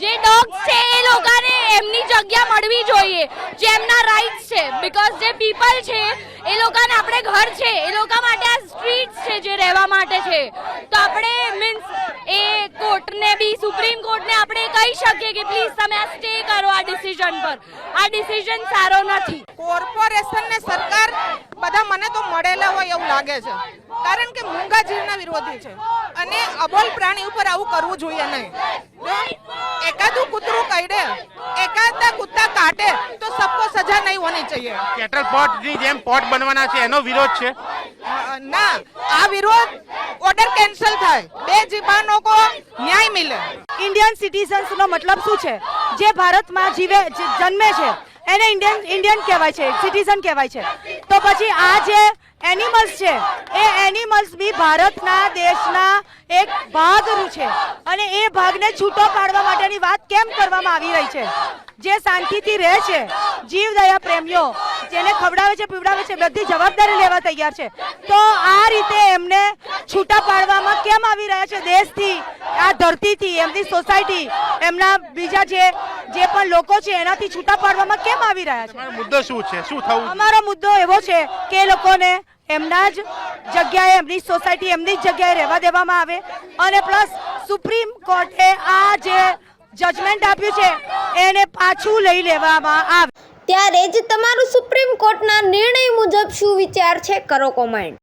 જે ડોગ છે એ લોકોને એમની જગ્યા મળવી જોઈએ જે એમના રાઇટ્સ છે. બીકોઝ જે પીપલ છે એ લોકોને આપણે ઘર છે એ લોકો માટે આ સ્ટ્રીટ્સ છે જે રહેવા માટે છે. તો આપણે મીન્સ એ કોર્ટને બી સુપ્રીમ કોર્ટને આપણે કહી શકીએ કે પ્લીઝ તમે આ સ્ટે કરો આ ડિસિઝન પર. આ ડિસિઝન સારો નથી. કોર્પોરેશન ને સરકાર બધા મને તો મળેલા હોય એવું લાગે છે. કારણ કે મૂંગા જીવના વિરોધી છે. અને અબોલ પ્રાણી ઉપર આવું કરવું જોઈએ નહીં. જો એકાદું કૂતરું કરડે એકાદા કૂતા કાટે તો સબકો સજા નહીં હોની चाहिए કેટલ પોટની જેમ પોટ બનવાના છે એનો વિરોધ છે અ, ના આ વિરોધ ઓર્ડર કેન્સલ થાય બે જીબાનો કો ન્યાય મિલે ઇન્ડિયન સિટીઝન્સ નો મતલબ શું છે જે ભારતમાં જીવે જે જન્મે છે એને ઇન્ડિયન ઇન્ડિયન કહેવાય છે સિટીઝન કહેવાય છે તો પછી આ જે એનિમલ્સ છે. એ એનિમલ્સ બી ભારતના દેશના એક ભાગ છે. અને એ ભાગને છૂટો પાડવા માટેની વાત કેમ કરવામાં આવી રહી છે? જે શાંતિથી રહે છે જીવદયા પ્રેમીઓ જેને ખવડાવે છે પીવડાવે છે બધી જવાબદારી લેવા તૈયાર છે. તો આ રીતે એમને છૂટા પાડવામાં કેમ આવી રહ્યા છે? દેશથી આ ધરતીથી એમની સોસાયટી એમના બીજા જે જે પણ લોકો છે એનાથી છૂટા પાડવામાં કેમ આવી રહ્યા છે? મુદ્દો શું છે? શું થવું અમારો મુદ્દો એવો છે કે એ લોકોને એમના જ જગ્યાએ, એમની સોસાયટી એમની જ જગ્યાએ રહેવા દેવામાં આવે. અને પ્લસ સુપ્રીમ કોર્ટે આ જે જજમેન્ટ આપ્યું છે, એને પાછું લઈ લેવામાં આવે. ત્યારે જ તમારું સુપ્રીમ કોર્ટના નિર્ણય મુજબ શું વિચાર છે? કરો કોમેન્ટ.